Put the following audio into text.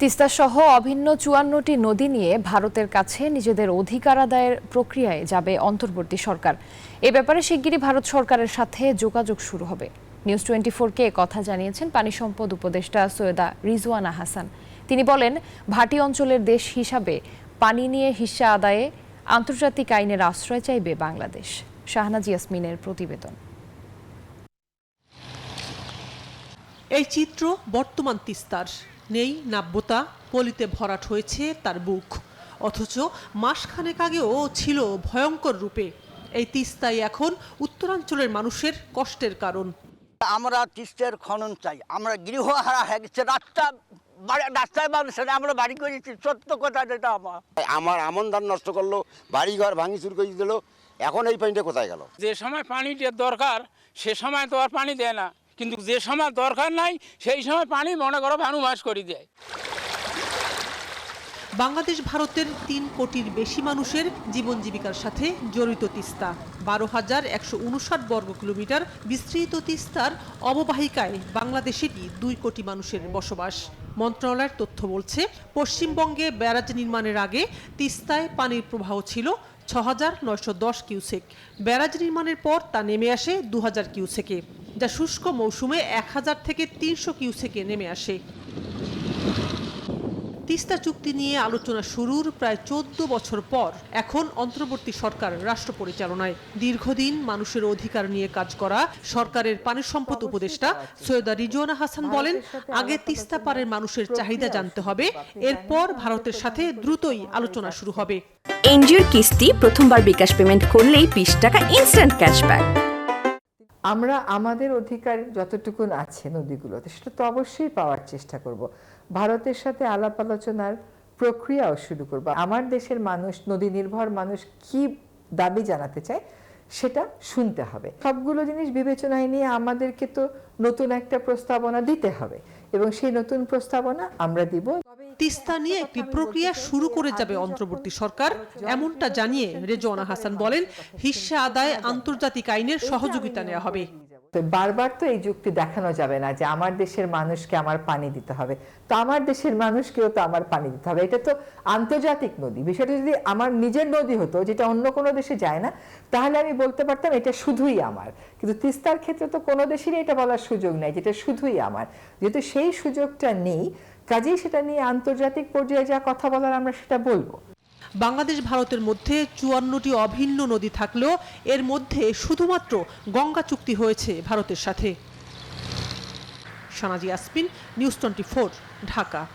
তিস্তা সহ অভিন্ন চুয়ান্নটি নদী নিয়ে ভারতের কাছে নিজেদের অধিকার আদায়ের প্রক্রিয়ায় যাবে অন্তর্বর্তী সরকার। এ ব্যাপারে শিগগিরই ভারত সরকারের সাথে যোগাযোগ শুরু হবে। নিউজ টোয়েন্টি ফোরকে কথা জানিয়েছেন পানি সম্পদ উপদেষ্টা সৈয়দা রিজওয়ানা হাসান। তিনি বলেন, ভাটি অঞ্চলের দেশ হিসাবে পানি নিয়ে হিস্সা আদায়ে আন্তর্জাতিক আইনের আশ্রয় চাইবে বাংলাদেশ। শাহনাজ ইয়াসমিনের প্রতিবেদন। এই চিত্র বর্তমান তিস্তার। নেই নাব্যতা পলিতে ভরাট হয়েছে তার বুক। অথচ মাসখানেক আগেও ছিল ভয়ঙ্কর রূপে। এই তিস্তাই এখন উত্তরাঞ্চলের মানুষের কষ্টের কারণ। আমরা তিস্তের খনন চাই। আমরা গৃহহারা হয়ে গেছে। রাস্তা রাস্তায় মানুষের আমরা বাড়ি করেছি সত্য কথা যেটা আমার। আমার আমন ধান নষ্ট করল বাড়িঘর ভাঙি চুর করে দিল। এখন এই পানিটা কোথায় গেল? যে সময় পানিটার দরকার সে সময় তো আর পানি দেয় না। কিন্তু যে সময় দরকার নাই, সেই সময় পানি মনে করো ভানুমাস করে দেয়। বাংলাদেশ ভারতের তিন কোটির বেশি মানুষের জীবন জীবিকার সাথে জড়িত তিস্তা। বারো হাজার একশো উনষাট বর্গ কিলোমিটার বিস্তৃত তিস্তার অববাহিকায় বাংলাদেশেরই দুই কোটি মানুষের বসবাস। মন্ত্রণালয়ের তথ্য বলছে, পশ্চিমবঙ্গে ব্যারাজ নির্মাণের আগে তিস্তায় পানির প্রবাহ ছিল ছ হাজার নয়শো দশ কিউসেক। ব্যারাজ নির্মাণের পর তা নেমে আসে দু হাজার কিউসেকে। যা শুষ্ক মৌসুমে এক হাজার থেকে তিনশো কিউসেকে নেমে আসে। তিস্তা চুক্তি নিয়ে আলোচনা শুরুর প্রায় চোদ্দ বছর পর এখন অন্তর্বর্তী সরকার রাষ্ট্র পরিচালনায়। দীর্ঘদিন মানুষের অধিকার নিয়ে কাজ করা সরকারের পানি সম্পদ উপদেষ্টা সৈয়দা রিজওয়ানা হাসান বলেন, আগে তিস্তা পারের মানুষের চাহিদা জানতে হবে, এরপর ভারতের সাথে দ্রুতই আলোচনা শুরু হবে। এনজিওর কিস্তি প্রথমবার বিকাশ পেমেন্ট করলেই বিশ টাকা ইনস্ট্যান্ট ক্যাশব্যাক। আমরা আমাদের অধিকার যতটুকুন আছে নদীগুলোতে, সেটা তো অবশ্যই পাওয়ার চেষ্টা করব। ভারতের সাথে আলাপ আলোচনার প্রক্রিয়াও শুরু করব। আমার দেশের মানুষ নদী নির্ভর মানুষ কি দাবি জানাতে চায়, সেটা শুনতে হবে। সবগুলো জিনিস বিবেচনায় নিয়ে আমাদেরকে তো নতুন একটা প্রস্তাবনা দিতে হবে এবং সেই নতুন প্রস্তাবনা আমরা দিব। তিস্তা নিয়ে একটি প্রক্রিয়া শুরু করে যাবে অন্তর্বর্তী সরকার, এমনটা জানিয়ে রেজওয়ানা হাসান বলেন হিস্সা আদায় আন্তর্জাতিক আইনের সহযোগিতা নেওয়া হবে। বারবার তো এই যুক্তি দেখানো যাবে না যে আমার দেশের মানুষকে আমার পানি দিতে হবে। তো আমার দেশের মানুষকেও তো আমার পানি দিতে হবে। এটা তো আন্তর্জাতিক নদী। বিষয়টা যদি আমার নিজের নদী হতো, যেটা অন্য কোনো দেশে যায় না, তাহলে আমি বলতে পারতাম এটা শুধুই আমার। কিন্তু তিস্তার ক্ষেত্রে তো কোনো দেশেরই এটা বলার সুযোগ নেই যেটা শুধুই আমার। যেহেতু সেই সুযোগটা নেই কাজেই সেটা নিয়ে আন্তর্জাতিক পর্যায়ে যা কথা বলার আমরা সেটা বলব। বাংলাদেশ ভারতের মধ্যে চুয়ান্নটি অভিন্ন নদী থাকলেও এর মধ্যে শুধুমাত্র গঙ্গা চুক্তি হয়েছে ভারতের সাথে। সানাজি আসপিন, নিউজ টোয়েন্টি ঢাকা।